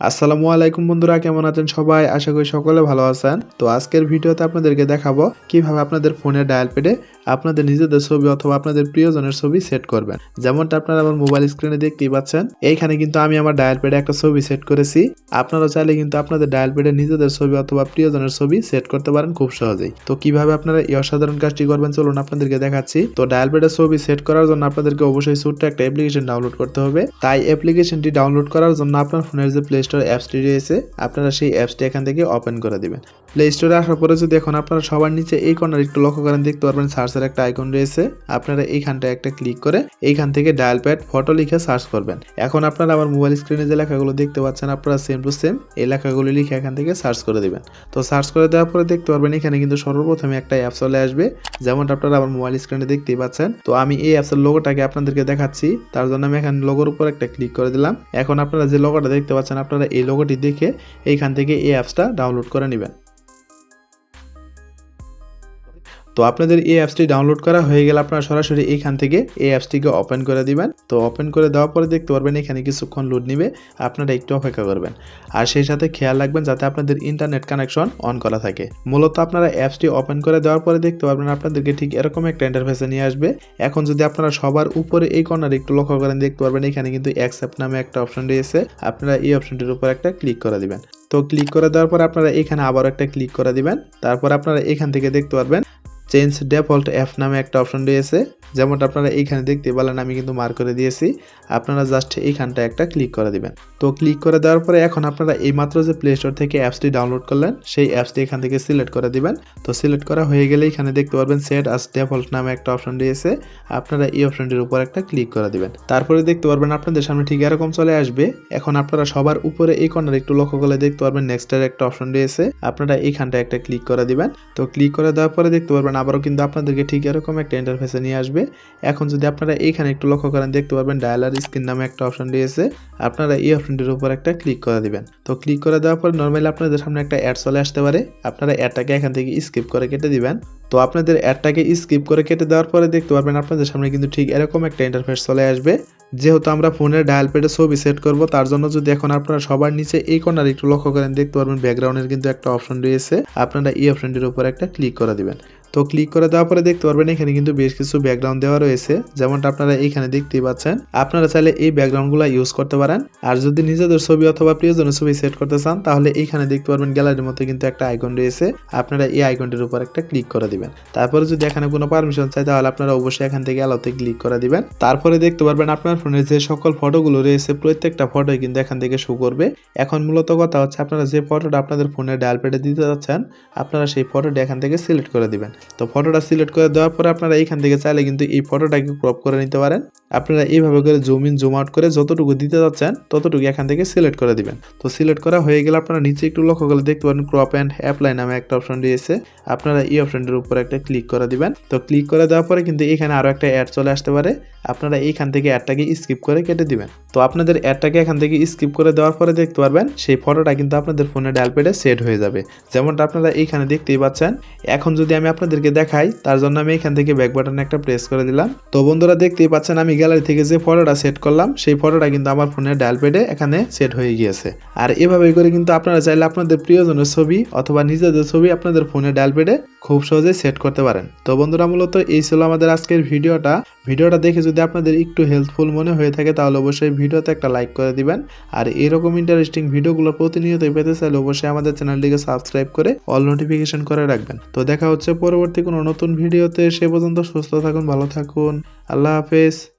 আসসালামু আলাইকুম বন্ধুরা, কেমন আছেন সবাই? আশা করি সকলে ভালো আছেন। তো আজকের ভিডিওতে আপনাদেরকে দেখাবো কীভাবে আপনাদের ফোনের ডায়াল পেডে আপনাদের নিজেদের ছবি অথবা আপনাদের প্রিয়জনের ছবি সেট করবেন। যেমনটা আপনারা আমার মোবাইল স্ক্রিনে দেখতেই পাচ্ছেন, এইখানে কিন্তু আমি আমার ডায়াল পেডে একটা ছবি সেট করেছি। আপনারা চাইলে কিন্তু আপনাদের ডায়াল পেডে নিজেদের ছবি অথবা প্রিয়জনের ছবি সেট করতে পারেন খুব সহজেই। তো কীভাবে আপনারা এই অসাধারণ কাজটি করবেন, চলুন আপনাদেরকে দেখাচ্ছি। তো ডায়াল পেডের ছবি সেট করার জন্য আপনাদেরকে অবশ্যই ছোট্ট একটা অ্যাপ্লিকেশন ডাউনলোড করতে হবে। তাই অ্যাপ্লিকেশনটি ডাউনলোড করার জন্য আপনার ফোনের যে প্লে স্টোর অ্যাপসটি রয়েছে আপনারা সেই অ্যাপসটি এখান থেকে ওপেন করে দেবেন। প্লে স্টোরে আসার পরে যদি এখন আপনারা সবার নিচে এই কর্নার একটু লক্ষ্য করেন, দেখতে পারবেন সার্চের একটা আইকন রয়েছে। আপনারা এইখানটা একটা ক্লিক করে এইখান থেকে ডায়াল প্যাড ফটো লিখে সার্চ করবেন। এখন আপনারা আমার মোবাইল স্ক্রিনে যে লেখাগুলো দেখতে পাচ্ছেন, আপনারা সেম টু সেম এই লেখাগুলো লিখে এখান থেকে সার্চ করে দিবেন। তো সার্চ করে দেওয়ার পরে দেখতে পারবেন এখানে কিন্তু সর্বপ্রথমে একটা অ্যাপ চলে আসবে, যেমনটা আপনারা আমার মোবাইল স্ক্রিনে দেখতেই পাচ্ছেন। তো আমি এই অ্যাপসের লোগোটাকে আপনাদেরকে দেখাচ্ছি, তার জন্য আমি এখানে লোগোর উপর একটা ক্লিক করে দিলাম। এখন আপনারা যে লোগোটা দেখতে পাচ্ছেন, আপনারা এই লোগোটি দেখে এইখান থেকে এই অ্যাপসটা ডাউনলোড করে নেবেন। তো আপনাদের এই অ্যাপসটি ডাউনলোড করা হয়ে গেলে আপনারা সরাসরি এইখান থেকে এই অ্যাপসটিকে ওপেন করে দিবেন। তো ওপেন করে দেওয়ার পরে দেখতে পারবেন এখানে কিছুক্ষণ লোড নিবে, আপনারা একটু অপেক্ষা করবেন। আর সেই সাথে খেয়াল রাখবেন যাতে আপনাদের ইন্টারনেট কানেকশন অন করা থাকে। মূলত আপনারা অ্যাপসটি ওপেন করে দেওয়ার পরে দেখতে পারবেন আপনাদেরকে ঠিক এরকম একটা ইন্টারফেসে নিয়ে আসবে। এখন যদি আপনারা সবার উপরে এই কর্নারে একটু লক্ষ্য করেন, দেখতে পারবেন এখানে কিন্তু অ্যাকসেপ্ট নামে একটা অপশন রয়েছে। আপনারা এই অপশনটির উপর একটা ক্লিক করে দিবেন। তো ক্লিক করে দেওয়ার পর আপনারা এখানে আবার একটা ক্লিক করে দিবেন। তারপর আপনারা এখান থেকে দেখতে পারবেন চেঞ্জ ডেফল্ট অ্যাপ নামে একটা অপশন রয়েছে। যেমনটা আপনারা এইখানে দেখতে পেলেন, আমি কিন্তু মার্ক করে দিয়েছি। আপনারা জাস্ট এইখানটা একটা ক্লিক করে দিবেন। তো ক্লিক করে দেওয়ার পরে এখন আপনারা এইমাত্র যে প্লে স্টোর থেকে অ্যাপসটি ডাউনলোড করলেন, সেই অ্যাপসটি এখান থেকে সিলেক্ট করে দিবেন। তো সিলেক্ট করা হয়ে গেলে এখানে দেখতে পারবেন সেট আস ডেফল্ট নামে একটা অপশন রয়েছে। আপনারা এই অপশনটির উপর একটা ক্লিক করে দিবেন। তারপরে দেখতে পারবেন আপনাদের সামনে ঠিক এরকম চলে আসবে। এখন আপনারা সবার উপরে এই কর্নার একটু লক্ষ্য করলে দেখতে পারবেন নেক্সটের একটা অপশন রয়েছে। আপনারা এইখানটা একটা ক্লিক করে দিবেন। তো ক্লিক করে দেওয়ার পরে দেখতে পারবেন আবারও কিন্তু আপনাদেরকে ঠিক এরকম একটা ইন্টারফেসে নিয়ে আসবে। এখন যদি আপনারা এইখানে একটু লক্ষ্য করেন, দেখতে পারবেন ডায়ালার স্ক্রিন নামে একটা অপশন রয়েছে। আপনারা এই অপশনটির উপর একটা ক্লিক করে দিবেন। তো ক্লিক করে দেওয়ার পর নর্মালি আপনাদের সামনে একটা অ্যাড চলে আসতে পারে। আপনারা অ্যাডটাকে এখান থেকে স্কিপ করে কেটে দিবেন। তো আপনাদের অ্যাডটাকে স্কিপ করে কেটে দেওয়ার পরে দেখতে পারবেন আপনাদের সামনে কিন্তু ঠিক এরকম একটা ইন্টারফেস চলে আসবে। যেহেতু আমরা ফোনের ডায়াল পেডে ছবি সেট করব, তার জন্য যদি এখন আপনারা সবার নিচে এই কর্নার একটু লক্ষ্য করেন, দেখতে পারবেন ব্যাকগ্রাউন্ডের কিন্তু একটা অপশন রয়েছে। আপনারা এই অপশনটির উপর একটা ক্লিক করে দিবেন। তো ক্লিক করে দেওয়ার পরে দেখতে পারবেন এখানে কিন্তু বেশ কিছু ব্যাকগ্রাউন্ড দেওয়া রয়েছে। যেমনটা আপনারা এখানে দেখতেই পাচ্ছেন। আপনারা চাইলে এই ব্যাকগ্রাউন্ডগুলো ইউজ করতে পারেন। আর যদি নিজেদের ছবি অথবা প্রিয়জনের ছবি সেট করতে চান, তাহলে এইখানে দেখতে পারবেন গ্যালারির মধ্যে কিন্তু একটা আইকন রয়েছে। আপনারা এই আইকনটির উপর একটা ক্লিক করে দিবেন। তারপরে যদি এখানে কোনো পারমিশন চাই, তাহলে আপনারা অবশ্যই এখান থেকে অ্যালোতে ক্লিক করে দিবেন। তারপরে দেখতে পারবেন আপনার ফোনের যে সকল ফটোগুলো রয়েছে, প্রত্যেকটা ফটোই কিন্তু এখান থেকে শো করবে। এখন মূলত কথা হচ্ছে, আপনারা যে ফটোটা আপনাদের ফোনের ডায়াল প্যাডে দিতে যাচ্ছেন, আপনারা সেই ফটোটা এখান থেকে সিলেক্ট করে দিবেন। তো ফটোটা সিলেক্ট করে দেওয়ার পরে আপনারা এইখান থেকে চাইলে কিন্তু এই ফটোটাকে ক্রপ করে নিতে পারেন। আপনারা এইভাবে করে জুম ইন জুম আউট করে যতটুকু দিতে যাচ্ছেন ততটুকু এখান থেকে সিলেক্ট করে দিবেন। তো সিলেক্ট করা হয়ে গেলে আপনারা নিচে একটু লক্ষ্য করে দেখতে পারেন ক্রপ অ্যান্ড অ্যাপ্লাই নামে একটা অপশন দিয়েছে আপনারা এই অপশনটির উপর একটা ক্লিক করে দিবেন। তো ক্লিক করে দেওয়ার পরে কিন্তু এখানে আরও একটা অ্যাড চলে আসতে পারে। আপনারা এইখান থেকে অ্যাডটাকে স্কিপ করে কেটে দিবেন। তো আপনাদের অ্যাডটাকে এখান থেকে স্কিপ করে দেওয়ার পরে দেখতে পারবেন, সেই ফটোটা কিন্তু আপনাদের ফোনে ডায়াল প্যাডে সেট হয়ে যাবে। যেমনটা আপনারা এইখানে দেখতেই পাচ্ছেন, এখন যদি আমি আপনাদেরকে দেখাই, তার জন্য আমি এখান থেকে ব্যাক বাটনে একটা প্রেস করে দিলাম। তো বন্ধুরা দেখতেই পাচ্ছেন, আমি গ্যালারি থেকে যে ফটোটা সেট করলাম, সেই ফটোটা কিন্তু আমার ফোনের ডায়াল প্যাডে এখানে সেট হয়ে গিয়েছে। আর এভাবে করে কিন্তু আপনারা চাইলে আপনাদের প্রিয়জনের ছবি অথবা নিজেদের ছবি আপনাদের ফোনের ডায়াল প্যাডে খুব সহজেই সেট করতে পারেন। তো বন্ধুরা, মূলত এই ছিল আমাদের আজকের ভিডিওটা। ভিডিওটা দেখে যদি আপনাদের একটু হেল্পফুল মনে হয়ে থাকে, তাহলে অবশ্যই ভিডিওতে একটা লাইক করে দিবেন। আর এরকম ইন্টারেস্টিং ভিডিওগুলো প্রতিনিয়তই পেতে চাইলে অবশ্যই আমাদের চ্যানেলটিকে সাবস্ক্রাইব করে অল নোটিফিকেশন করে রাখবেন। তো দেখা হচ্ছে পরবর্তী কোনো নতুন ভিডিওতে। সে পর্যন্ত সুস্থ থাকুন, ভালো থাকুন। আল্লাহ হাফেজ।